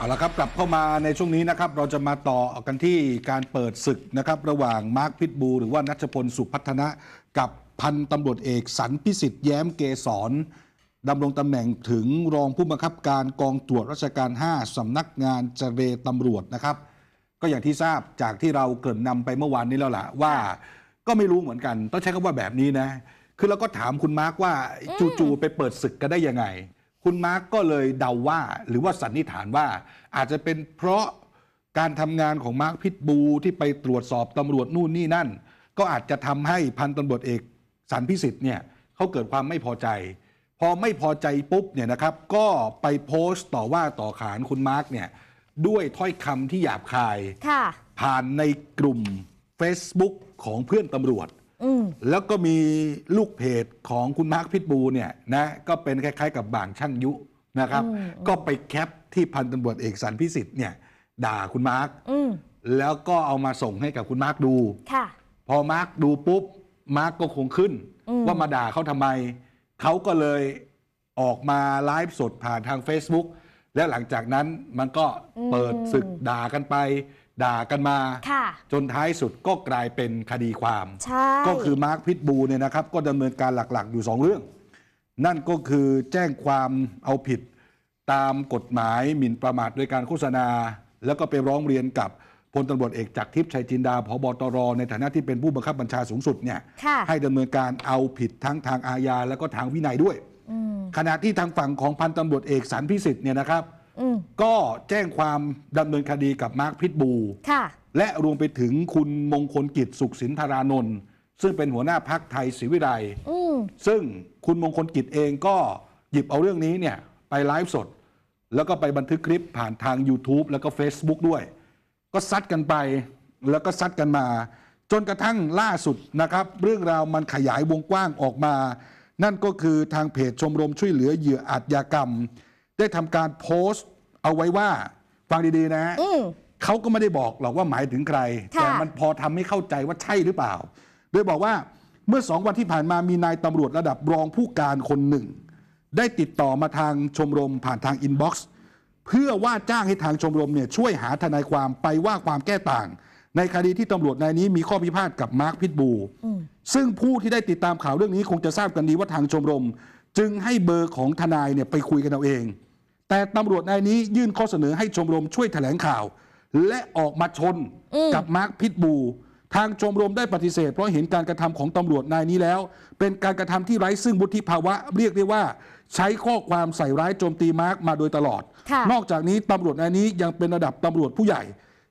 เอาละครับกลับเข้ามาในช่วงนี้นะครับเราจะมาต่อกันที่การเปิดศึกนะครับระหว่างมาร์คพิทบู หรือว่านัชพลสุพัฒนะ กับพันตำรวจเอกสันพิสิทธิ์แย้มเกษรดำรงตำแหน่งถึงรองผู้บังคับการกองตรวจราชการ 5สำนักงานเจรตำรวจนะครับ ก็อย่างที่ทราบจากที่เราเกริ่นนำไปเมื่อวานนี้แล้วล่ะว่า ก็ไม่รู้เหมือนกัน ต้องใช้คำว่าแบบนี้นะ คือเราก็ถามคุณมาร์กว่าจู่ๆไปเปิดศึกกันได้ยังไง คุณมาร์กก็เลยเดาว่า หรือว่าสันนิษฐานว่า อาจจะเป็นเพราะการทำงานของมาร์กพิทบูที่ไปตรวจสอบตำรวจนู่นนี่นั่น ก็อาจจะทำให้พันตำรวจเอกสันพิสิทธิ์เนี่ยเขาเกิดความไม่พอใจ พอไม่พอใจปุ๊บเนี่ยนะครับ ก็ไปโพสต์ต่อว่าต่อขานคุณมาร์กเนี่ยด้วยถ้อยคำที่หยาบคายค่ะผ่านในกลุ่ม Facebook ของเพื่อนตำรวจอืม แล้วก็มีลูกเพจของคุณมาร์คพิทบูเนี่ยนะก็เป็นคล้าย ๆ กับบางช่างยุนะครับ ก็ไปแคปที่พันตำรวจเอกสันพิสิทธิ์เนี่ยด่าคุณมาร์คอืมแล้วก็เอามาส่งให้กับคุณมาร์คดูค่ะพอมาร์คดูปุ๊บมาร์คก็คงขึ้นอืมว่ามาด่าเขาทำไม เขาก็เลยออกมาไลฟ์สดผ่านทาง Facebook และหลังจากนั้นมันก็เปิดศึกด่ากันไป ด่ากันมาค่ะจนท้ายสุดก็กลายเป็นคดีความใช่ก็คือมาร์คพิทบูเนี่ยนะครับ ก็ดำเนินการหลักๆ อยู่ 2 เรื่อง นั่นก็คือแจ้งความเอาผิดตามกฎหมายหมิ่นประมาทโดยการโฆษณา แล้วก็ไปร้องเรียนกับพลตำรวจเอกจากทิพย์ชัยจินดาพบตร ในฐานะที่เป็นผู้บังคับบัญชาสูงสุดเนี่ยค่ะให้ดำเนินการเอาผิดทั้งทางอาญาแล้วก็ทางวินัยด้วยอืมขณะที่ทางฝั่งของพันตำรวจเอกสันพิสิทธิ์เนี่ยนะครับอืม ก็แจ้งความดำเนินคดีกับมาร์คพิทบูค่ะ และรวมไปถึงคุณมงคลกิจสุขสินธารานนท์ซึ่งเป็นหัวหน้าพักไทยศรีวิไลย์อืมซึ่งคุณมงคลกิจเองก็หยิบเอาเรื่องนี้เนี่ยไปไลฟ์สด แล้วก็ไปบันทึกคลิปผ่านทาง YouTube แล้วก็ Facebook ด้วย ก็ซัดกันไปแล้วก็ซัดกันมา จนกระทั่งล่าสุดนะครับ เรื่องราวมันขยายวงกว้างออกมา นั่นก็คือทางเพจชมรมช่วยเหลือเหยื่ออาชญากรรม ได้ทำการโพสต์ เอาไว้ว่าฟังดีๆนะฮะอืม เขาก็ไม่ได้บอกหรอกว่าหมายถึงใคร ค่ะ แต่มันพอทำให้เข้าใจว่าใช่หรือเปล่า โดยบอกว่าเมื่อสองวันที่ผ่านมามีนายตำรวจระดับรองผู้การคนหนึ่ง ได้ติดต่อมาทางชมรมผ่านทางอินบ็อกซ์เพื่อว่าจ้างให้ทางชมรมเนี่ยช่วยหาทนายความไปว่าความแก้ต่าง ในคดีที่ตำรวจนายนี้มีข้อพิพาทกับมาร์คพิทบูซึ่งผู้ที่ได้ติดตามข่าวเรื่องนี้คงจะทราบกันดีว่าทางชมรม จึงให้เบอร์ของทนายเนี่ยไปคุยกันเอาเอง แต่ตำรวจนายนี้ยื่นข้อเสนอให้ชมรมช่วยแถลงข่าว และออกมาชนกับมาร์คพิทบู ทางชมรมได้ปฏิเสธ เพราะเห็นการกระทำของตำรวจนายนี้แล้ว เป็นการกระทำที่ไร้ซึ่งวุฒิภาวะเรียกได้ว่า ใช้ข้อความใส่ร้ายโจมตีมาร์คมาโดยตลอดค่ะนอกจากนี้ตำรวจนายนี้ยังเป็นระดับตำรวจผู้ใหญ่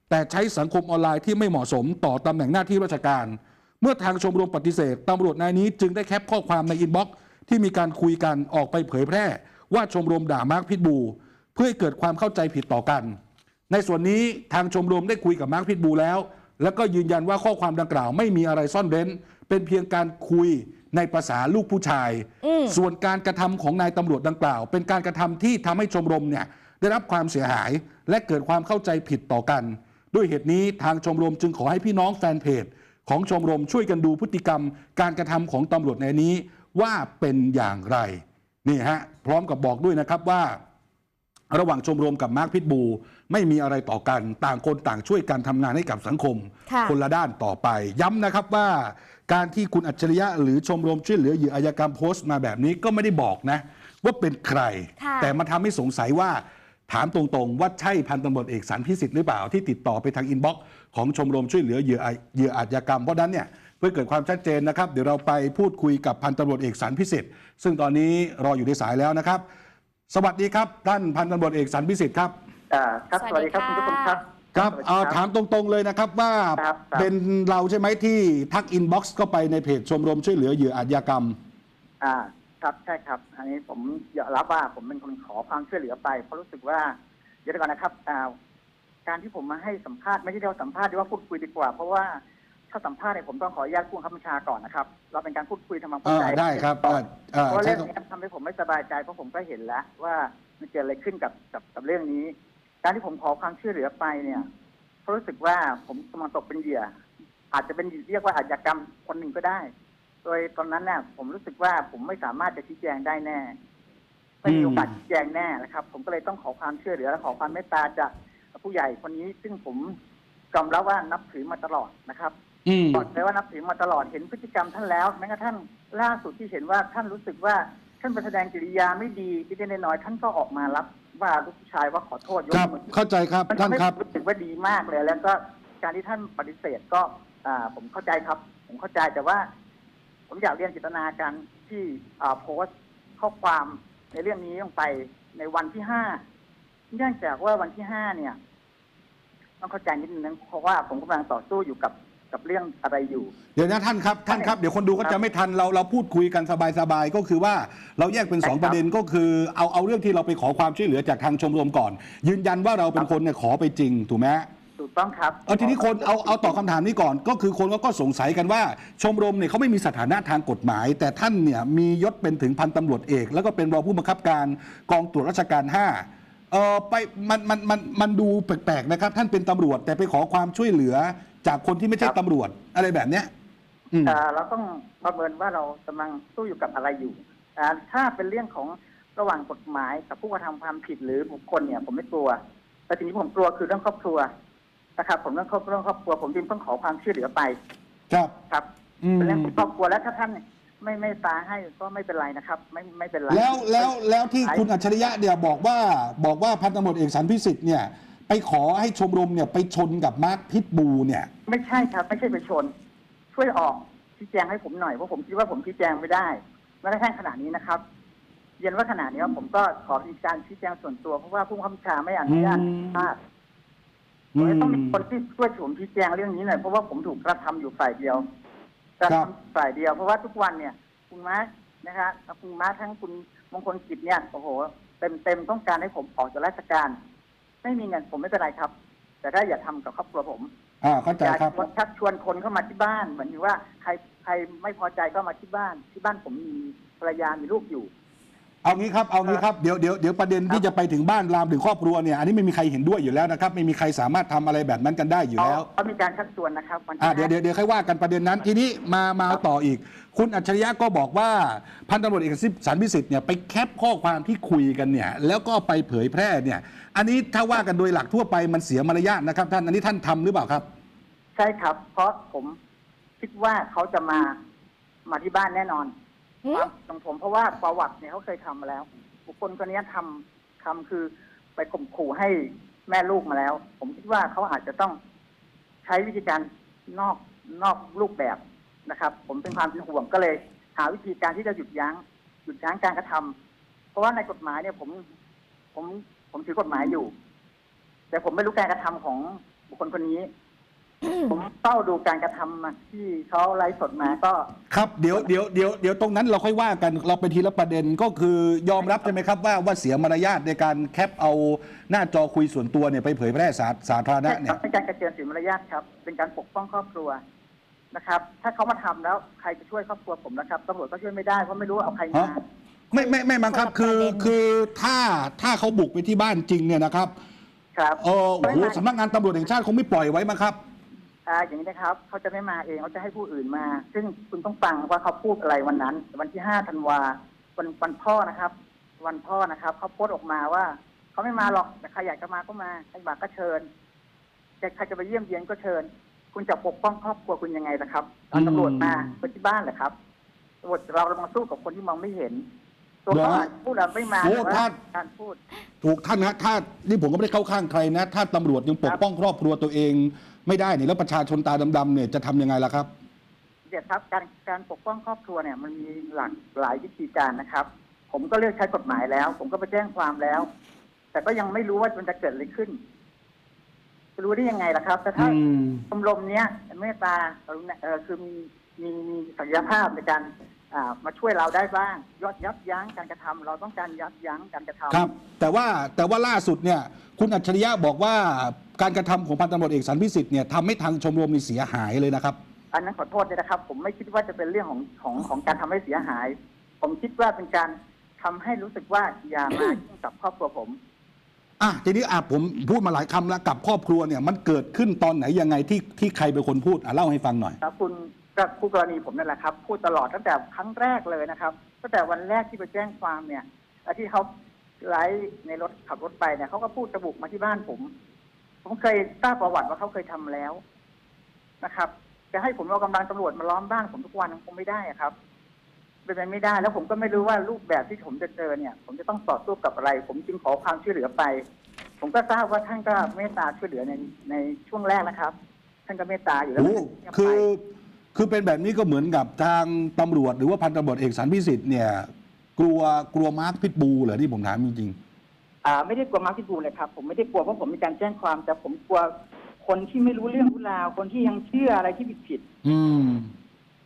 แต่ใช้สังคมออนไลน์ที่ไม่เหมาะสมต่อตำแหน่งหน้าที่ราชการ เมื่อทางชมรมปฏิเสธตำรวจนายนี้จึงได้แคปข้อความในอินบ็อกซ์ที่มีการคุยกันออกไปเผยแพร่ ว่าชมรมด่ามาร์คพิทบู เพื่อให้เกิดความเข้าใจผิดต่อกัน ในส่วนนี้ทางชมรมได้คุยกับมาร์คพิทบูแล้ว แล้วก็ยืนยันว่าข้อความดังกล่าวไม่มีอะไรซ่อนเร้น เป็นเพียงการคุยในภาษาลูกผู้ชาย ส่วนการกระทำของนายตำรวจดังกล่าว เป็นการกระทำที่ทำให้ชมรมเนี่ยได้รับความเสียหายและเกิดความเข้าใจผิดต่อกัน ด้วยเหตุนี้ทางชมรมจึงขอให้พี่น้องแฟนเพจของชมรมช่วยกันดูพฤติกรรม การกระทำของตำรวจในนี้ว่าเป็นอย่างไร นี่ฮะพร้อมกับบอกด้วยนะครับว่า ระหว่างชมรมกับมาร์คพิทบู ไม่มีอะไรต่อกันต่างคนต่างช่วยกันทำงานให้กับสังคมค่ะคนละด้านต่อไป ย้ำนะครับว่า การที่คุณอัจฉริยะหรือชมรมช่วยเหลือเหยื่ออาชญากรรมโพสต์มาแบบนี้ก็ไม่ได้บอกนะ ว่าเป็นใคร ค่ะ แต่มันทำให้สงสัยว่าถามตรงๆ ว่าใช่พันตำรวจเอกสันพิสิทธิ์หรือเปล่าที่ติดต่อไปทางอินบ็อกซ์ของชมรมช่วยเหลือเหยื่ออาเหยื่ออาชญากรรมเพราะฉะนั้นเนี่ย เพื่อเกิดความชัดเจนนะครับ เดี๋ยวเราไปพูดคุยกับพันตำรวจเอกสันพิสิทธิ์ซึ่งตอนนี้รออยู่ในสายแล้วนะครับ สวัสดีครับท่านพันตำรวจเอกสันพิสิทธิ์ครับอ่าครับสสวัวัสสดีดีครับค่ะคุณทุกคนครับครับสวัสดีเอาถามตรงๆเลยนะครับว่าครับครับเป็นเราใช่ไหมที่ทักอินบ็อกซ์เข้าไปในเพจชมรมช่วยเหลือเหยื่ออาชญากรรม อ่าครับใช่ครับ อันนี้ผมยอมรับว่าผมเป็นคนขอความช่วยเหลือไปเพราะรู้สึกว่าเดี๋ยวก่อนนะครับอ่าการที่ผมมาให้สัมภาษณ์ไม่ใช่เรียกว่าสัมภาษณ์ดีว่าพูดคุยดีกว่า เพราะว่า ถ้าสัมภาษณ์เนี่ยผมต้องขออนุญาตผู้บังคับบัญชาก่อนนะครับ เราเป็นการพูดคุยทำความเข้าใจอ่าได้ครับก่อนอ่าเพราะใช่เรื่องนี้ทำให้ผมไม่สบายใจเพราะผมก็เห็นแล้ว ว่ามันเกิดอะไรขึ้นกับกับกับเรื่องนี้ การที่ผมขอความช่วยเหลือไปเนี่ยเพราะรู้สึกว่าผมกำลังตกเป็นเหยื่อ อาจจะเป็นเรียกว่าอาชญากรรมคนหนึ่งก็ได้ โดยตอนนั้นเนี่ยผมรู้สึกว่าผมไม่สามารถจะชี้แจงได้แน่ไม่ไม่มีโอกาสชี้แจงแน่นะครับ ผมก็เลยต้องขอความช่วยเหลือและขอความเมตตาจากผู้ใหญ่คนนี้ ซึ่งผมยอมรับว่านับถือมาตลอดนะครับอืม บอกเลยว่านับถือมาตลอดเห็นพฤติกรรมท่านแล้วแม้กระทั่งล่าสุดที่เห็นว่าท่านรู้สึกว่าท่านไปแสดงกิริยาไม่ดีที่ได้น้อยๆท่านก็ออกมารับว่าลูกชายว่าขอโทษยกครับมือเข้าใจครับมันท่านทำให้ครับผมรู้สึกว่าดีมากเลย แล้วก็การที่ท่านปฏิเสธก็อ่าผมเข้าใจครับ ผมเข้าใจแต่ว่า ผมอยากเรียนจิตนาการที่อ่าโพสต์ข้อความในเรื่องนี้ลงไปในวันที่ห้าเนื่องจากว่าวันที่ห้าเนี่ย ต้องเข้าใจนิดนึงเพราะว่าผมกำลังต่อสู้อยู่กับ กับเรื่องอะไรอยู่ เดี๋ยวนะท่านครับท่านครับเดี๋ยวคนดูก็ครัจะบไม่ทันเราเราพูดคุยกันสบายๆก็คือว่าเราแยกเป็นสองใช่ครับประเด็นก็คือเอาเอาเรื่องที่เราไปขอความช่วยเหลือจากทางชมรมก่อน ยืนยันว่าเราเป็นคนเนี่ยขอไปจริงถูกไหมถูกต้องครับเอาทีนี้คนเอาเอาตอบคำถามนี้ก่อน ก็คือคนก็ก็สงสัยกันว่า ชมรมเนี่ยเขาไม่มีสถานะทางกฎหมาย แต่ท่านเนี่ยมียศเป็นถึงพันตำรวจเอก แล้วก็เป็นรองผู้บังคับการกองตรวจราชการ 5 เออไปมันมันมันมันดูแปลกๆนะครับ ท่านเป็นตำรวจแต่ไปขอความช่วยเหลือ จากคนที่ไม่ใช่ครับตำรวจอะไรแบบเนี้ยอืม อ่าเราต้องประเมินว่าเรากำลังสู้อยู่กับอะไรอยู่อ่าถ้าเป็นเรื่องของระหว่างกฎหมายกับผู้กระทำความผิดหรือบุคคลเนี่ย ผมไม่กลัว แต่ทีนี้ผมกลัวคือเรื่องครอบครัวนะครับ ผมเรื่องครอบเรื่องครอบครัวผมจึงต้องขอความช่วยเหลือไปครับ ครับ อืม เป็นเรื่องของครอบครัวแล้วถ้าท่านไม่ไม่ตาให้ก็ไม่เป็นไรนะครับ ไม่ไม่เป็นไร แล้วแล้วแล้วที่คุณอัจฉริยะเนี่ยบอกว่าบอกว่าพันตำรวจเอกสันพิสิทธิ์เนี่ย ไปขอให้ชมรมเนี่ยไปชนกับมาร์คพิทบูเนี่ย ไม่ใช่ครับ ไม่ใช่ไปชน ช่วยออกชี้แจงให้ผมหน่อยเพราะผมคิดว่าผมชี้แจงไม่ได้แม้กระทั่งขณะนี้นะครับ เรีย็นว่าขณะนี้ผมก็ขอมีการชี้แจงส่วนตัวเพราะว่าผู้บังคับบัญชาไม่อนุญาตอืมพลาดอืมต้องมีคนที่ช่วยผมชี้แจงเรื่องนี้หน่อยเพราะว่าผมถูกกระทำอยู่ฝ่ายเดียวกระครับทำฝ่ายเดียว เพราะว่าทุกวันเนี่ย คุณมาร์คนะคะคุณมาร์คทั้งคุณมงคลกิจเนี่ยโอ้โหเต็มเต็มๆต้องการให้ผมออกจากราชการ ไม่มีเงินผมไม่เป็นไรครับ แต่ถ้าอย่าทำกับครอบครัวผมอ่าเข้าใจอย่าครับชักชวนคนเข้ามาที่บ้าน เหมือนว่าใครใครไม่พอใจก็มาที่บ้าน ที่บ้านผมมีภรรยามีลูกอยู่ เอางี้ครับเอางี้ครับเดี๋ยวเดี๋ยวเดี๋ยวประเด็นที่จะไปถึงบ้านลามถึงครอบครัวเนี่ยอันนี้ไม่มีใครเห็นด้วยอยู่แล้วนะครับ ไม่มีใครสามารถทำอะไรแบบนั้นกันได้อยู่แล้วเขามีการชักชวนนะครับวันที่อ่าเดี๋ยวเดี๋ยวเดี๋ยวค่อยว่ากันประเด็นนั้นทีนี้มามาต่ออีก คุณอัจฉริยะก็บอกว่าพันตำรวจเอกสันพิสิทธิ์เนี่ยไปแคปข้อความที่คุยกันเนี่ยแล้วก็ไปเผยแพร่เนี่ย อันนี้ถ้าว่ากันโดยหลักทั่วไปมันเสียมารยาทนะครับ ท่านอันนี้ท่านทำหรือเปล่าครับ ใช่ครับ เพราะผมคิดว่าเขาจะมามาที่บ้านแน่นอนหืมความของผมเพราะว่าประวัติเนี่ยเขาเคยทำมาแล้ว บุคคลคนนี้ทำทำคือไปข่มขู่ให้แม่ลูกมาแล้ว ผมคิดว่าเขาอาจจะต้องใช้วิธีการนอกนอกรูปแบบ นะครับ ผมเป็นความเป็นห่วงก็เลย หาวิธีการที่จะหยุดยั้งหยุดยั้งการกระทำเพราะว่าในกฎหมายเนี่ยผม ผมผมถือกฎหมายอยู่ แต่ผมไม่รู้การกระทำของบุคคลคนนี้ ผมเฝ้าดูการกระทำมาที่เขาไลฟ์สดมาก็ ครับเดี๋ยวเดี๋ยวเดี๋ยวเดี๋ยวตรงนั้นเราค่อยว่ากันเราไปทีละประเด็นก็คือยอมรับใช่ไหมครับว่าว่าเสียมารยาทในการแคปเอาหน้าจอคุยส่วนตัวเนี่ยไปเผยแพร่สาสาธารณะใช่เนี่ครัยบเป็นการกระเจิญสีมารยาทครับ เป็นการปกป้องครอบครัว นะครับ ถ้าเขามาทำแล้วใครจะช่วยครอบครัวผมนะครับตำรวจก็ช่วยไม่ได้เพราะไม่รู้ว่าเอาใครมา ฮะ ไม่ไม่ไม่บังคับคือคือถ้าถ้าเขาบุกไปที่บ้านจริงเนี่ยนะครับครับเออโอ้โหสำนักงานตำรวจแห่งชาติคงไม่ปล่อยไว้มั้งครับ อ่าอย่างนี้นะครับเขาจะไม่มาเองเขาจะให้ผู้อื่นมา ซึ่งคุณต้องฟังว่าเขาพูดอะไรวันนั้น วันที่ห้าธันวาวันวันพ่อนะครับ วันพ่อนะครับเขาโพสต์ออกมาว่าเขาไม่มาหรอกแต่ใครอยากจะมาก็มาใครอยากก็เชิญแต่ใครจะไปเยี่ยมเยียนก็เชิญ คุณจะปกป้องครอบครัวคุณยังไงล่ะครับเอาตำรวจมาไปที่บ้านเหรอครับตำรวจเราเรามาสู้กับคนที่มองไม่เห็น ตัวเขาอาจพูดอะไรไม่มาโอ้แต่ว่าถ้าการพูด ถูกท่านนะถ้านี่ผมก็ไม่ได้เข้าข้างใครนะ ถ้าตำรวจยังปกป้องครอบครัวตัวเอง ไม่ได้เนี่ยแล้วประชาชนตาดำๆเนี่ยจะทำยังไงล่ะครับ เดี๋ยวครับการการปกป้องครอบครัวเนี่ยมันมีหลากหลายวิธีการนะครับ ผมก็เลือกใช้กฎหมายแล้ว ผมก็ไปแจ้งความแล้ว แต่ก็ยังไม่รู้ว่ามันจะเกิดอะไรขึ้น จะรู้ได้ยังไงล่ะครับ แต่ถ้าอืม ชมรมเนี้ยเมตตากรุณาเออคือมีมีมีศักยภาพในการอ่ามาช่วยเราได้บ้างยอดยับยั้งการกระทำเราต้องการยับยั้งการกระทำ ครับ แต่ว่าแต่ว่าล่าสุดเนี่ย คุณอัจฉริยะบอกว่าการกระทำของพันตำรวจเอกสันพิสิทธิ์เนี่ยทำให้ทางชมรมนี่เสียหายเลยนะครับ อันนั้นขอโทษด้วยนะครับ ผมไม่คิดว่าจะเป็นเรื่องของของของการทำให้เสียหาย ผมคิดว่าเป็นการทำให้รู้สึกว่าอย่ามา ยุ่งกับครอบครัวผม อะทีนี้อะผมพูดมาหลายคำแล้วกับครอบครัวเนี่ยมันเกิดขึ้นตอนไหนยังไงที่ที่ใครเป็นคนพูดอะเล่าให้ฟังหน่อย ครับคุณกับคู่กรณีผมนั่นแหละครับ พูดตลอดตั้งแต่ครั้งแรกเลยนะครับตั้งแต่วันแรกที่ไปแจ้งความเนี่ยอที่เขาไลฟ์ในรถขับรถไปเนี่ยเขาก็พูดจะบุกมาที่บ้านผม ผมเคยทราบประวัติว่าเขาเคยทำแล้วนะครับ จะให้ผมเอากำลังตำรวจมาล้อมบ้านผมทุกวันคงไม่ได้อะครับ เป็นไปไม่ได้ แล้วผมก็ไม่รู้ว่ารูปแบบที่ผมจะเจอเนี่ย ผมจะต้องต่อสู้กับอะไร ผมจึงขอความช่วยเหลือไป ผมก็ทราบว่าท่านก็เมตตาช่วยเหลือในในช่วงแรกนะครับ ท่านก็เมตตาอยู่แล้วโอ้คือคือเป็นแบบนี้ก็เหมือนกับทางตำรวจหรือว่าพันตำรวจเอกสันพิสิทธิ์เนี่ย กลัวกลัวมาร์คพิทบูเหรอที่ผมถามจริงอ่าไม่ได้กลัวมาร์คพิทบูลเลยครับ ผมไม่ได้กลัวเพราะผมมีการแจ้งความ แต่ผมกลัวคนที่ไม่รู้เรื่องรู้ราวคนที่ยังเชื่ออะไรที่ผิดผิดๆอืม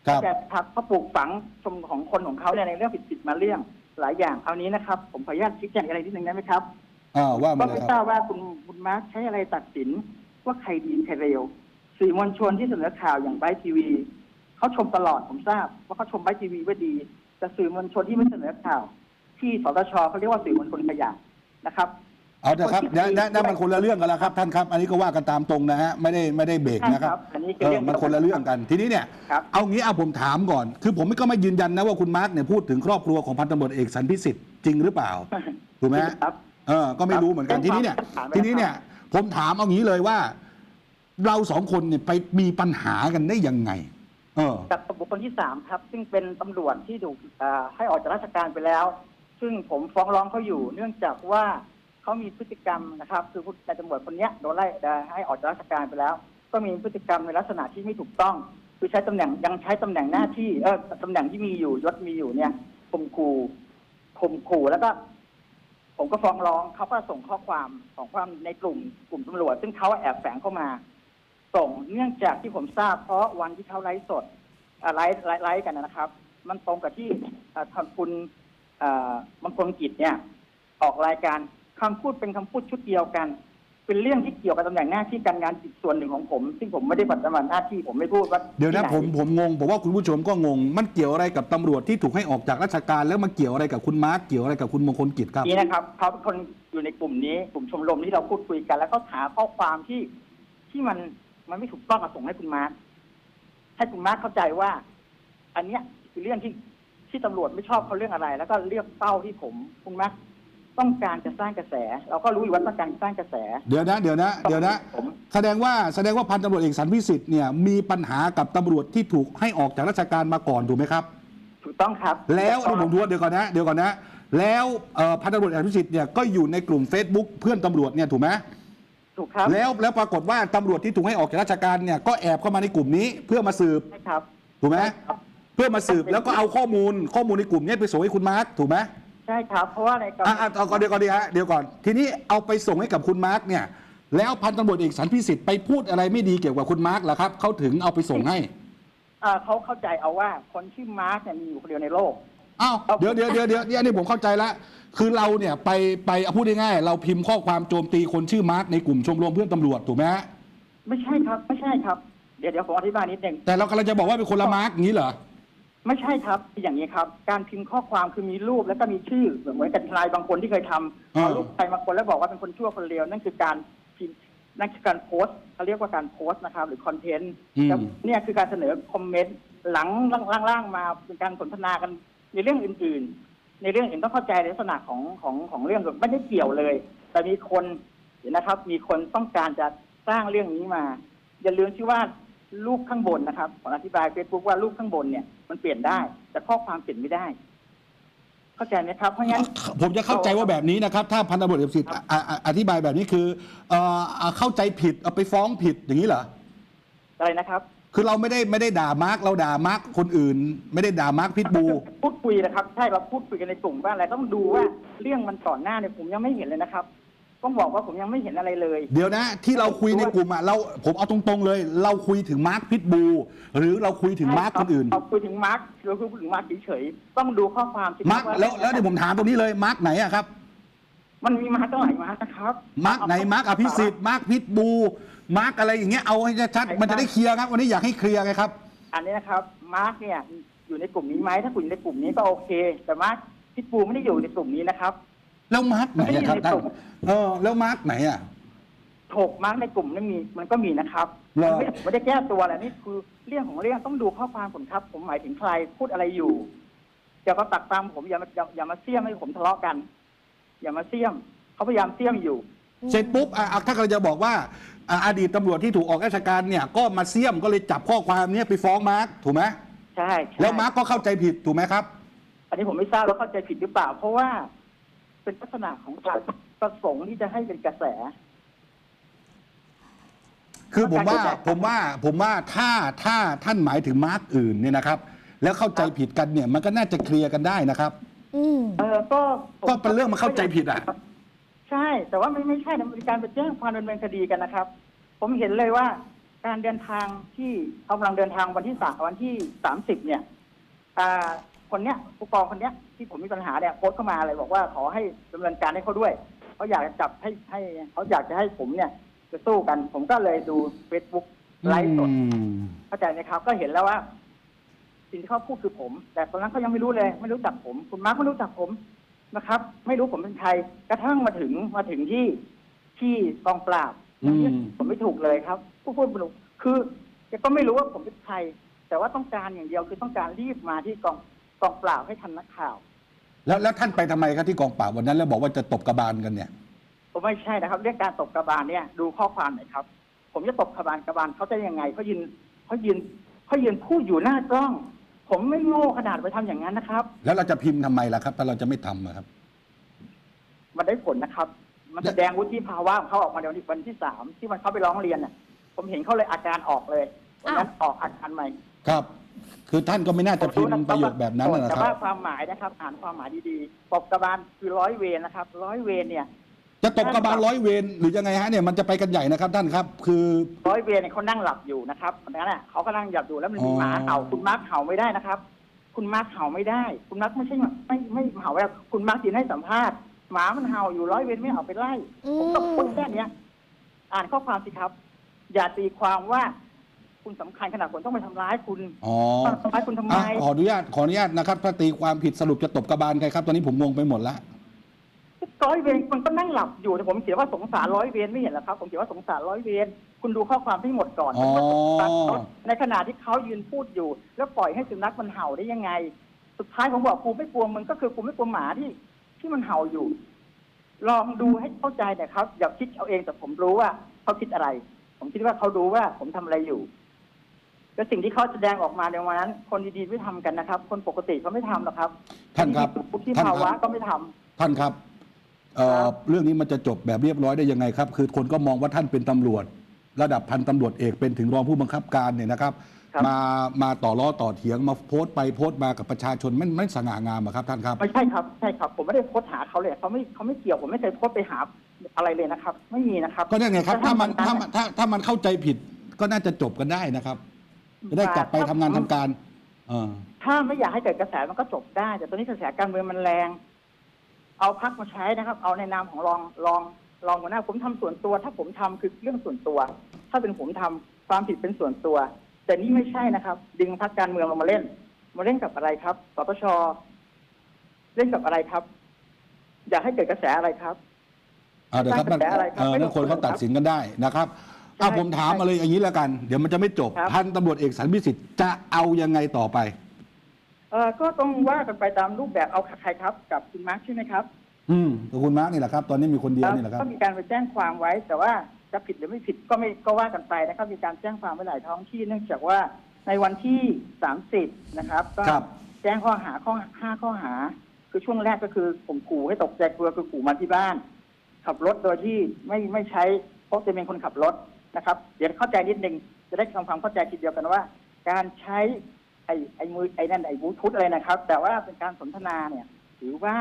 ครับ แต่ทักเขาปลูกฝังชมของคนของเขาเนี่ยในเรื่องผิดผิดๆมาเรื่องหลายอย่างเอานี้นะครับ ผมขออนุญาตชี้แจงอะไรนิดนึงได้ไหมครับอ่าว่ามาก็เลยไม่คทรารับบว่าคุณคุณมาร์คใช้อะไรตัดสินว่าใครดีใครเร็วสื่อมวลชนที่เสนอข่าวอย่างไบทีวีเขาชมตลอดผมทราบว่าเขาชมไบทีวีว่าดี แต่สื่อมวลชนที่ไม่เสนอข่าว ที่สตชเขาเรียกว่าสื่อมวลชนขยะนะครับ เอาเถอะครับคนที่นั่นนั่นนั่นมันคนละเรื่องกันแล้วครับท่านครับ อันนี้ก็ว่ากันตามตรงนะฮะไม่ได้ไม่ได้เบรกนะครับใช่ครับอันนี้คือเอเรื่อองมันคนละเรื่องกันทีนี้เนี่ยครับ เอางี้เอาผมถามก่อน คือผมก็ไม่ยืนยันนะว่าคุณมาร์กเนี่ยพูดถึงครอบครัวของพันตำรวจเอกสันพิสิทธิ์จริงหรือเปล่าถูกไหมฮะ ครับ เออ ก็ไม่รู้เหมือนกัน ครับทีนี้เนี่ย ถามไปทีนี้เนี่ย ผมถามเอางี้เลยว่า เราสองคนเนี่ยไปมีปัญหากันได้ยังไง เออ กับบุคคลที่สามครับ ซึ่งเป็นตำรวจที่ถูกเอ่อให้ออกจากราชการไปแล้ว ซึ่งผมฟ้องร้องเขาอยู่ เนื่องจากว่า เขามีพฤติกรรมนะครับ คือผู้นายตำรวจคนนี้โดนไล่ให้ออกจากราชการไปแล้ว ก็มีพฤติกรรมในลักษณะที่ไม่ถูกต้อง คือใช้ตำแหน่งยังใช้ตำแหน่งหน้าที่เออตำแหน่งที่มีอยู่ยศมีอยู่เนี่ยข่มขู่ข่มขู่แล้วก็ ผมก็ฟ้องร้องเขาก็ส่งข้อความของความในกลุ่มกลุ่มตำรวจ ซึ่งเขาแอบแฝงเข้ามา ส่งเนื่องจากที่ผมทราบเพราะวันที่เขาไลฟ์สดไลฟ์ไลฟ์กันนะครับ มันตรงกับที่อ่าทางคุณอ่ามงคลกิจเนี่ย ออกรายการ คำพูดเป็นคำพูดชุดเดียวกัน เป็นเรื่องที่เกี่ยวกับตำแหน่งหน้าที่การงานอีกส่วนหนึ่งของผม ซึ่งผมไม่ได้ปฏิบัติหน้าที่ผมไม่พูดว่าเดี๋ยวนะที่ไหผมผมงงผมว่าคุณผู้ชมก็งง มันเกี่ยวอะไรกับตำรวจที่ถูกให้ออกจากราชการ แล้วมันเกี่ยวอะไรกับคุณมาร์กเกี่ยวอะไรกับคุณมงคลกิจครับนี้นะครับเขาเป็นคนอยู่ในกลุ่มนี้กลุ่มชมรมที่เราพูดคุยกัน แล้วเขาหาข้อความที่ที่มันมันไม่ถูกต้องมาส่งให้คุณมาร์คให้คุณมาร์คเข้าใจว่า อันเนี้ยคือเรื่องที่ที่ตำรวจไม่ชอบเขาเรื่องอะไร แล้วก็เรียกเป้าที่ผมคุณมาร์ค ต้องการจะสร้างกระแส เราก็รู้อยู่ว่าต้องการสร้างกระแส เดี๋ยวนะเดี๋ยวนะเดี๋ยวนะผมแสดงว่าแสดงว่าพันตำรวจเอกสันพิสิทธิ์เนี่ยมีปัญหากับตำรวจที่ถูกให้ออกจากราชการมาก่อนถูกไหมครับ ถูกต้องครับแล้วนี่ผมดูว่าเดี๋ยวก่อนนะเดี๋ยวก่อนนะ แล้วเอ่อพันตำรวจเอกสันพิสิทธิ์เนี่ยก็อยู่ในกลุ่ม Facebook เพื่อนตำรวจเนี่ยถูกไหมถูกครับแล้วแล้วปรากฏว่าตำรวจที่ถูกให้ออกจากราชการเนี่ยก็แอบเข้ามาในกลุ่มนี้เพื่อมาสืบใช่ครับถูกไหมครับเพื่อมาสืบแล้วก็เอาข้อมูลข้อมูลในกลุ่มเนี้ไปส่งให้คุณมาร์คถูกไหม ใช่ครับ เพราะว่าในกรอะณีอะเอาก่อนเดี๋ยวก่อนดีฮะเดี๋ยวก่อน ทีนี้เอาไปส่งให้กับคุณมาร์คเนี่ย แล้วพันตำรวจเอกสันพิสิทธิ์ไปพูดอะไรไม่ดีเกี่ยวกับคุณมาร์คเหรอครับเขาถึงเอาไปส่งให้อ่าเขาเข้าใจเอาว่าคนชื่อมาร์คเนี่ยมีอยู่คนเดียวในโลก อ้าวเดี๋ยวเดี๋ยวเดี๋ยวเดี๋ยวเนี่ยอันนี้ผมเข้าใจละคือเราเนี่ยไปไปเอาพูดง่ายๆเราพิมพ์ข้อความโจมตีคนชื่อมาร์คในกลุ่มชมรมเพื่อนตำรวจถูกไหมฮะไม่ใช่ครับ ไม่ใช่ครับ เดี๋ยวเดี๋ยวผมอธิบายนิดหนึ่งแต่เรากำลังจะบอกว่าเป็นคนละมาร์คอย่างนี้เหรอ ไม่ใช่ครับอย่างนี้ครับ การพิมพ์ข้อความคือมีรูปแล้วก็มีชื่อเหมือนกับทนายบางคนที่เคยทำอ่าเอารูปใครบางคนแล้วบอกว่าเป็นคนชั่วคนเลวนั่นคือการพิมพ์นั่นคือการโพสต์เขาเรียกว่าการโพสต์นะครับ หรือคอนเทนต์อืมแล้วเนี่ยคือการเสนอคอมเมนต์หลังล่างๆมาเป็นการสนทนากันในเรื่องอื่น ๆ ในเรื่องอื่นต้องเข้าใจในลักษณะของของของเรื่องไม่ได้เกี่ยวเลย แต่มีคนเห็นนะครับ มีคนต้องการจะสร้างเรื่องนี้มา อย่าลืมที่ว่า รูปข้างบนนะครับผมอธิบายเฟซบุ๊กว่ารูปข้างบนเนี่ยมันเปลี่ยนได้ แต่ข้อความเปลี่ยนไม่ได้ เข้าใจไหมครับเพราะงั้น ผมจะเข้าใจว่าแบบนี้นะครับ ถ้าพันตำรวจเอกสิทธิ์อะอะอธิบายแบบนี้คือเอ่ออะเข้าใจผิดเอาไปฟ้องผิดอย่างนี้เหรออะไรนะครับคือเราไม่ได้ไม่ได้ด่ามาร์กเราด่ามาร์กคนอื่น ไม่ได้ด่ามาร์กพิทบูพูดคุยนะครับ ใช่เราพูดคุยกันในกลุ่มว่าอะไรต้องดูว่าเรื่องมันก่อนหน้าเนี่ยผมยังไม่เห็นเลยนะครับ ต้องบอกว่าผมยังไม่เห็นอะไรเลย เดี๋ยวนะที่เราคุยในกลุ่มอะเราผมเอาตรงๆเลย เราคุยถึงมาร์กพิทบูหรือเราคุยถึงมาร์กคนอื่นเราคุยถึงมาร์คเราคุยถึงมาร์คเฉยๆต้องดูข้อความสิคบมาร์กแล้วแล้วเดี๋ยวผมถามตรงนี้เลยมาร์กไหนอะครับ มันมีมาร์คตั้งหลายมาร์คนะครับมาร์กไหนมาร์กอภิสิทธิ์มาร์กพิทบูมาร์กอะไรอย่างเงี้ยเอาให้ชัดๆมันจะได้เคลียร์ครับ วันนี้อยากให้เคลียร์ไงครับ อันนี้นะครับมาร์คเนี่ยอยู่ในกลุ่มนี้ไหมถ้าคุณอยู่ในกลุ่มนี้ก็โอเค แต่มาร์คพิทบูไม่ได้อยู่ในกลุ่มนี้นะครับ แล้วมาร์กไหนอะครับท่านเออแล้วมาร์กไหนอะถกมาร์กในกลุ่มนั้นมีมันก็มีนะครับเหรอมันไม่ไม่ได้แก้ตัวอะไรนี่คือเรื่องของเรื่องต้องดูข้อความผมครับ ผมหมายถึงใครพูดอะไรอยู่อย่ามาตักตามผมอย่ามาอย่าอย่ามาเสี่ยมให้ผมทะเลาะกัน อย่ามาเสี่ยมเขาพยายามเสี่ยมอยู่ เสร็จปุ๊บอะอะถ้าเราจะบอกว่าอะอดีตตำรวจที่ถูกออกราชการเนี่ยก็มาเสี่ยมก็เลยจับข้อความเนี้ยไปฟ้องมาร์กถูกไหมใช่ใช่ แล้วมาร์กก็เข้าใจผิดถูกไหมครับ อันนี้ผมไม่ทราบว่าเข้าใจผิดหรือเปล่า เพราะว่า เป็นลักษณะของการประสงค์ที่จะให้เป็นกระแส คือผมว่าเข้าใจครับผมว่าผมว่าถ้าถ้าท่านหมายถึงมาร์กอื่นเนี่ยนะครับ แล้วเข้าใจผิดกันเนี่ย มันก็น่าจะเคลียร์กันได้นะครับอืมเออก็ผมก็เป็นเรื่องมาเข้าใจผิดอะใช่ แต่ว่าไม่ไม่ใช่นะมันเป็นการไปแจ้งความดำเนินคดีกันนะครับ ผมเห็นเลยว่าการเดินทางที่เขากำลังเดินทางวันที่สามวันที่สามสิบเนี่ยอ่า คนเนี้ยผู้กองคนเนี้ยที่ผมมีปัญหาเนี่ยโพสต์เข้ามาเลยบอกว่าขอให้ดำเนินการให้เขาด้วยเขาอยากจะจับให้ให้เขาอยากจะให้ผมเนี่ยจะสู้กัน ผมก็เลยดูเฟซบุ๊กไลฟ์สดอืมเข้าใจไหมครับ ก็เห็นแล้วว่า สิ่งที่เขาพูดคือผม แต่ตอนนั้นเขายังไม่รู้เลย ไม่รู้จักผม คุณมาร์คไม่รู้จักผมนะครับ ไม่รู้ผมเป็นใครกระทั่งมาถึงมาถึงที่ที่กองปราบ อืมผมไม่ถูกเลยครับผู้พูดไม่รู้คือแกก็ไม่รู้ว่าผมเป็นใคร แต่ว่าต้องการอย่างเดียวคือต้องการรีบมาที่กอง กองปราบให้ทันนักข่าวแล้วแล้วท่านไปทำไมครับที่กองปราบวันนั้น แล้วบอกว่าจะตบกระบาลกันเนี่ย ผมไม่ใช่นะครับ เรื่องการตบกระบาลเนี่ยดูข้อความหน่อยครับ ผมจะตบกระบาลกระบาลเขาจะยังไงเขายืนเขายืนเขายืนพูดอยู่หน้ากล้อง ผมไม่โง่ขนาดไปทำอย่างนั้นนะครับ แล้วเราจะพิมพ์ทำไมล่ะครับ ถ้าเราจะไม่ทำอะครับ มันได้ผลนะครับ มันแสดงวุฒิภาวะของเขาออกมาในวันที่วันที่สามที่มันเขาไปร้องเรียนน่ะ ผมเห็นเขาเลยอาการออกเลยวันนั้นออกอาการใหม่ ครับ คือท่านก็ไม่น่าจะพิมพ์ประโยคแบบนั้นนะแต่ครัว่าบความหมายนะครับ อ่านความหมายดีๆตบกระบาลคือร้อยเวรนะครับร้อยเวรเนี่ย จะตบกระบาลร้อยเวรหรือยังไงฮะเนี่ยมันจะไปกันใหญ่นะครับท่านครับ คือ ร้อยเวรเนี่ยเขานั่งหลับอยู่นะครับตอนนั้นน่ะเขาก็นั่งหลับอยู่แล้วมันมีอ๋อหมาเห่าคุณมาร์คเห่าไม่ได้นะครับ คุณมาร์คเห่าไม่ได้ คุณมาร์คไม่ใช่ไม่ไม่เห่าแล้วคุณมาร์คยืนให้สัมภาษณ์หมามันเห่าอยู่ร้อยเวรไม่เอาไปไล่ผมก็พูดแค่เนี้ย อ่านข้อความสิครับ อย่าตีความว่า คุณสำคัญขนาดคนต้องไปทำร้ายคุณอ๋อต้องทำร้ายคุณทำไมอะขออนุญาตขออนุญาตนะครับถ้าตีความผิดสรุปจะตบกระบาลใครครับตอนนี้ผมงงไปหมดละ ร้อยเวรมันก็นั่งหลับอยู่แต่ผมเขียนว่าสงสารร้อยเวรไม่เห็นเหรอครับ ผมเขียนว่าสงสารร้อยเวรคุณดูข้อความที่หมดก่อนอ๋อว่าสงสารเขาในขณะที่เขายืนพูดอยู่ แล้วปล่อยให้สุนัขมันเห่าได้ยังไง สุดท้ายผมบอกกูไม่กลัวมึงก็คือกูไม่กลัวหมาที่ ที่มันเห่าอยู่ ลองดูให้เข้าใจหนะครับ อย่าคิดเอาเองแต่ผมรู้ว่าเขาคิดอะไร ผมคิดว่าเขารู้ว่าผมทำอะไรอยู่ แล้วสิ่งที่เขาแสดงออกมาในวันนั้น คนดีๆไม่ทำกันนะครับ คนปกติเขาไม่ทำหรอกครับท่านครับผู้ที่ท่านภาวะครับ ก็ไม่ทำ ท่านครับเอ่อครับ เรื่องนี้มันจะจบแบบเรียบร้อยได้ยังไงครับ คือคนก็มองว่าท่านเป็นตำรวจ ระดับพันตำรวจเอกเป็นถึงรองผู้บังคับการเนี่ยนะครับครับมามาต่อล้อต่อเถียงมาโพสต์ไปโพสต์มากับประชาชนไม่ไม่สง่างามอะครับท่านครับ ไม่ใช่ครับใช่ครับ ผมไม่ได้โพสต์หาเขาเลยเขาไม่เขาไม่เกี่ยวผมไม่เคยโพสต์ไปหาอะไรเลยนะครับ ไม่มีนะครับก็นั่นไงครับ แต่ถ้ามันถ้าถ้ามัมันนถ้าถ้ามันเข้าใจผิดก็น่าจะจบกันได้นะครับ จะได้กลับไปทำงานทำการเออถ้าไม่อยากให้เกิดกระแสมันก็จบได้ แต่ตอนนี้กระแสการเมืองมันแรง เอาพักมาใช้นะครับ เอาในนามของรองรองรองหัวหน้าผมทำส่วนตัว ถ้าผมทำคือเรื่องส่วนตัว ถ้าเป็นผมทำความผิดเป็นส่วนตัว แต่นี่ไม่ใช่นะครับ ดึงพักการเมืองลงมาเล่น มาเล่นกับอะไรครับสปชเล่นกับอะไรครับ อยากให้เกิดกระแสอะไรครับอ่าเดี๋ยวครับสร้างกระแสอะไรครับเออไม่ต้นั่องนคนเขาตัดสินกันได้นะครับ อะใช่ผมถามมาเลยอย่างนี้แล้วกัน เดี๋ยวมันจะไม่จบครับ พันตำรวจเอกสันพิสิทธิ์จะเอายังไงต่อไป เออก็ต้องว่ากันไปตามรูปแบบเอาใครครับ กับคุณมาร์คใช่ไหมครับอืมกับคุณมาร์กนี่แหละครับ ตอนนี้มีคนเดียวนี่แหละครับ ก็มีการไปแจ้งความไว้ แต่ว่าจะผิดหรือไม่ผิดก็ไม่ก็ว่ากันไปนะครับ มีการแจ้งความไว้หลายท้องที่เนื่องจากว่าในวันที่ 30 นะครับ ก็ครับ แจ้งข้อหาข้อห้าข้อหา คือช่วงแรกก็คือข่มขู่ให้ตกใจกลัวคือขู่มาที่บ้าน ขับรถโดยที่ไม่ไม่ใช้เพราะจะเป็นคนขับรถ นะครับเดี๋ยวเข้าใจนิดนึงจะได้ทำความเข้าใจทีเดียวกันว่า การใช้ไอ้ไอ้มือไอ้นั่นไอ้บลูทูธอะไรนะครับ แต่ว่าเป็นการสนทนาเนี่ย ถือว่า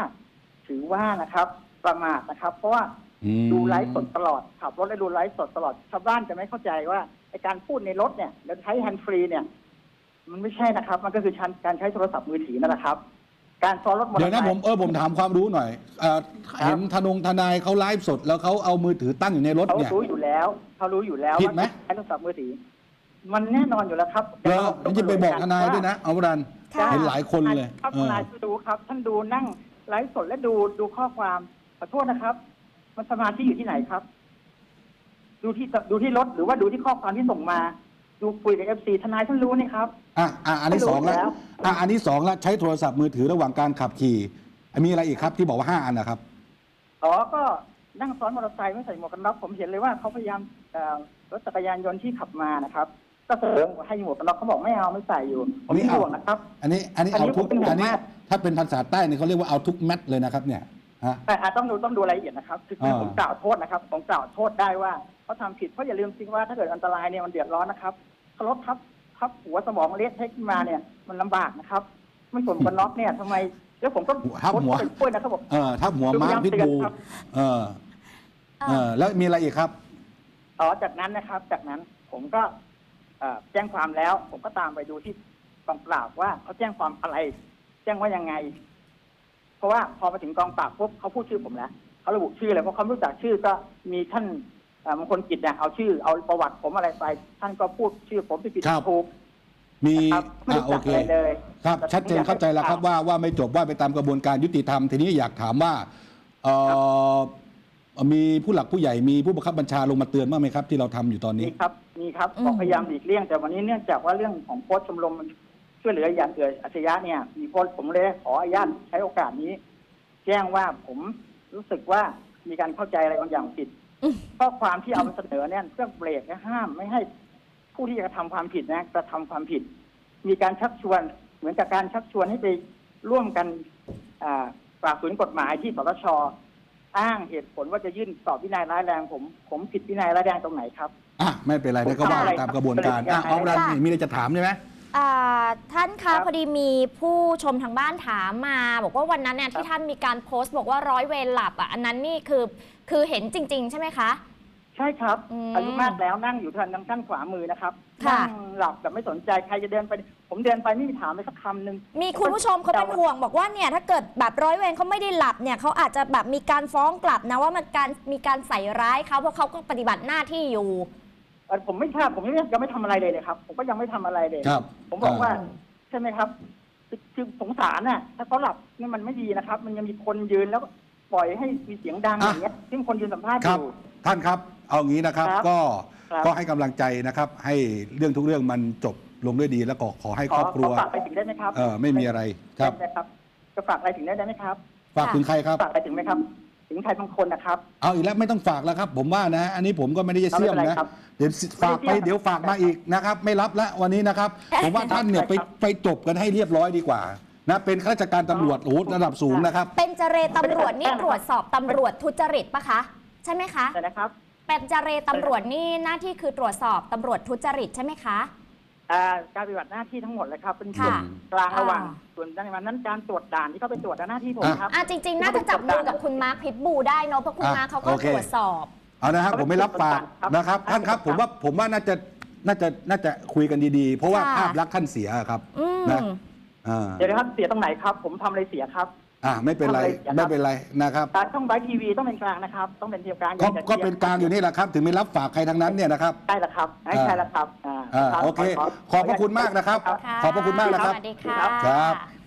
ถือว่านะครับ ประมาทนะครับ เพราะว่าอืมดูไลฟ์สดตลอดขับรถแล้วดูไลฟ์สดตลอดชาวบ้านจะไม่เข้าใจว่าไอการพูดในรถเนี่ยแล้วใช้แฮนด์ฟรีเนี่ย มันไม่ใช่นะครับ มันก็คือการใช้โทรศัพท์มือถือนั่นแหละครับ การซ้อนรถมอเตอเดี๋ยวร์ไซนะผมค์เออผมถามความรู้หน่อยเอ่อครับเห็นทนงทนายเขาไลฟ์สด แล้วเขาเอามือถือตั้งอยู่ในรถเขาเนี่ย รู้อยู่แล้วเขารู้อยู่แล้วผิดไหม ว่าใช้โทรศัพท์มือถือมันแน่นอนอยู่แล้วครับเออนี่จะไปบอกทนายด้วยนะเอาดันค่ะ เห็นหลายคนเลยครับเอทอ นายดูครับ ท่านดูนั่งไลฟ์สดและดูดูข้อความขอโทษนะครับ มันสมาธิอยู่ที่ไหนครับ ดูที่ดูที่รถหรือว่าดูที่ข้อความที่ส่งมา ดูคุยกับเอฟซีทนายท่านรู้นี่ครับ อะอะอันนี้ไม่รู้สองแล้วแล้ว อะอันนี้สองแล้วใช้โทรศัพท์มือถือระหว่างการขับขี่อะมีอะไรอีกครับที่บอกว่าห้าอันนะครับ อ๋อ ก็นั่งซ้อนมอเตอร์ไซค์ไม่ใส่หมวกกันน็อกผมเห็นเลยว่าเขาพยายามเอ่อรถจักรยานยนต์ที่ขับมานะครับ ก็เสนอให้หมวกกันน็อกเขาบอกไม่เอาไม่ใส่อยู่ ผมไม่ไม่เอา ห่วงนะครับ อันนี้อันนี้อันนี้เอาทุกผมเป็นห่วงอันนี้ มาก ถ้าเป็นภาษาใต้เนี่ยเขาเรียกว่าเอาทุกแมตเลยนะครับเนี่ยฮะ แต่อาจต้องดูต้องดูรายละเอียดนะครับคือคืออ่าผมกล่าวโทษนะครับผมกล่าวโทษได้ว่าเขาทำผิดเพราะอย่าลืมสิว่าถ้าเกิดอันตรายเนี่ยมันเดือดร้อนนะครับถ้า รถทับทับหัวสมองเละเทะขึ้นมาเนี่ย มันลำบากนะครับไม่สวมกันน็อกเนี่ยทำไมแล้วผมก็ทับหัวโพสต์ไปช่วยนะครับบอกเออถ้าหัวม้าพิทบูครับเออเออแล้วมีอะไรอีกครับอ๋อจากนั้นนะครับ จากนั้นผมก็เอ่อแจ้งความแล้ว ผมก็ตามไปดูที่กองปราบว่าเขาแจ้งความอะไร แจ้งว่ายังไง เพราะว่าพอมาถึงกองปราบปุ๊บเขาพูดชื่อผมแล้วเขาระบุชื่อเลยเพราะเขาไม่รู้จักชื่อก็มีท่านเอ่อ มงคลกิจเนี่ยเอาชื่อเอาประวัติผมอะไรไป ท่านก็พูดชื่อผมที่ผิดครับ ถูก มีนะครับไม่อะรู้โอจักเค อะไรเลยครับ แต่ชัดเจนผมอยากเข้าใจแล้วครับให้ว่าว่าไม่จบว่าไปตามกระบวนการยุติธรรม ทีนี้อยากถามว่าเอ่อมีผู้หลักผู้ใหญ่มีผู้บังคับบัญชาลงมาเตือนบ้างไหมครับ ที่เราทำอยู่ตอนนี้ มีครับมีครับอืมบอกพยายามหลีกเลี่ยง แต่วันนี้เนื่องจากว่าเรื่องของโพสต์ชมรมช่วยเหลืออย่างเกิดอาชญะเนี่ย มีโพสต์ผมเลยขออนุญาตใช้โอกาสนี้ แจ้งว่าผมรู้สึกว่ามีการเข้าใจอะไรบางอย่างผิดอืม ข้อความที่เอามาเสนอเนี่ยเพื่อเบรกและห้ามไม่ให้ผู้ที่จะกระทำความผิดนะกระทำความผิด มีการชักชวนเหมือนกับการชักชวนให้ไปร่วมกันอ่าฝ่าฝืนกฎหมายที่สตชอ้างเหตุผลว่าจะยื่นสอบวินัยร้ายแรงผม ผมผิดวินัยร้ายแรงตรงไหนครับอะไม่เป็นไรเดี๋ยวก็ว่าไปตามกระบวนการอะเอาละนี่มีอะไรจะถามใช่ไหม อ่าท่านครัคะบ พอดีมีผู้ชมทางบ้านถามมา บอกว่าวันนั้นเนี่ยครับที่ท่านมีการโพสต์บอกว่าร้อยเวรหลับอะอันนั้นนี่คือคือเห็นจริง ๆ ใช่ไหมคะ ใช่ครับอืมอายุมากแล้วนั่งอยู่ทางด้านขวามือนะครับค่ะ นั่งหลับแบบไม่สนใจใครจะเดินไป ผมเดินไปไม่มีถามเลยสักคำหนึ่ง มีคุณผู้ชมเขาเป็นห่วงบอกว่าเนี่ยถ้าเกิดแบบร้อยเวรเขาไม่ได้หลับเนี่ยเขาอาจจะแบบมีการฟ้องกลับนะว่ามันการมีการใส่ร้ายเขาเพราะเขาก็ปฏิบัติหน้าที่อยู่เอ่อ ผมไม่ทราบผมยังยังไม่ทำอะไรเลยเลยครับ ผมก็ยังไม่ทำอะไรเลยครับผมบอกว่าอ่าใช่ไหมครับคือคือสงสารน่ะ ถ้าเขาหลับนี่มันไม่ดีนะครับ มันยังมีคนยืนแล้วปล่อยให้มีเสียงดังอย่างเงี้ยซึ่งคนยืนสัมภาษณ์คอรับยู่ท่านครับ เอางี้นะครับครับก็ครับก็ให้กำลังใจนะครับ ให้เรื่องทุกเรื่องมันจบลงด้วยดีแล้วก็ขอให้ขคอรอบครัวขอฝากอะไรถึงได้ไหมครับเออไม่มีอะไรครับได้ครับจะฝากอะไรถึงได้ไหมครับ ฝากถึงใครครับฝากอะไรถึงไหมครับ ถึงใครบางคนนะครับ เอาอีกแล้วไม่ต้องฝากแล้วครับ ผมว่านะ อันนี้ผมก็ไม่ได้จะเสี่ยมเอาไม่เป็นนะไรครับเดี๋ยวฝากไปไม่ได้เสี่ยมเดี๋ยวฝากมาอีกนะครับ ไม่รับแล้ววันนี้นะครับ ผมว่าท่านเนี่ยไปครับไปจบกันให้เรียบร้อยดีกว่านะเป็นข้าราชการตำรวจโอ้โหระดับสูงนะครับ เป็นเจรตำรวจนี่ตรวจสอบตำรวจทุจริตปะคะใช่ไหมคะแต่นะครับเป็นเจรตำรวจนี่หน้าที่คือตรวจสอบตำรวจทุจริตใช่ไหมคะอ่า การปฏิบัติหน้าที่ทั้งหมดเลยครับเป็นส่ค่ะวนกลางระหว่างอ่าส่วนในวันนั้นการตรวจด่านที่เขาไปตรวจหน้าที่ผมครับอะจริงๆ น่าจะจับมือกับคุณมาร์คพิทบูได้เนอะเพราะคุณอะมาร์คเขาก็โอเคตรวจสอบเอานะครับเขาผมไม่รับฝากครับนะครับ ท่านครับผมว่าผมว่าน่าจะน่าจะน่าจะคุยกันดีๆ เพราะว่าค่ะภาพลักษณ์ท่านเสียครับอืมนะอ่าเดี๋ยวนะครับเสียตรงไหนครับ ผมทำอะไรเสียครับ อ่าไม่เป็นไรทำอะไรเสียครับไม่เป็นไรนะครับการช่องไบทีวีต้องเป็นกลางนะครับ ต้องเป็นเทียบกลางก็อย่าก็เป็นกลางอยู่นี่แหละครับ ถึงไม่รับฝากใครทั้งนั้นเนี่ยนะครับใช่แล้วครับให้ใช่แล้วครับอ่าอ่าโอเค ขอบพระคุณมากนะครับครับค่ะขอบพระคุณมากนะครับ สวัสดีค่ะ ครับ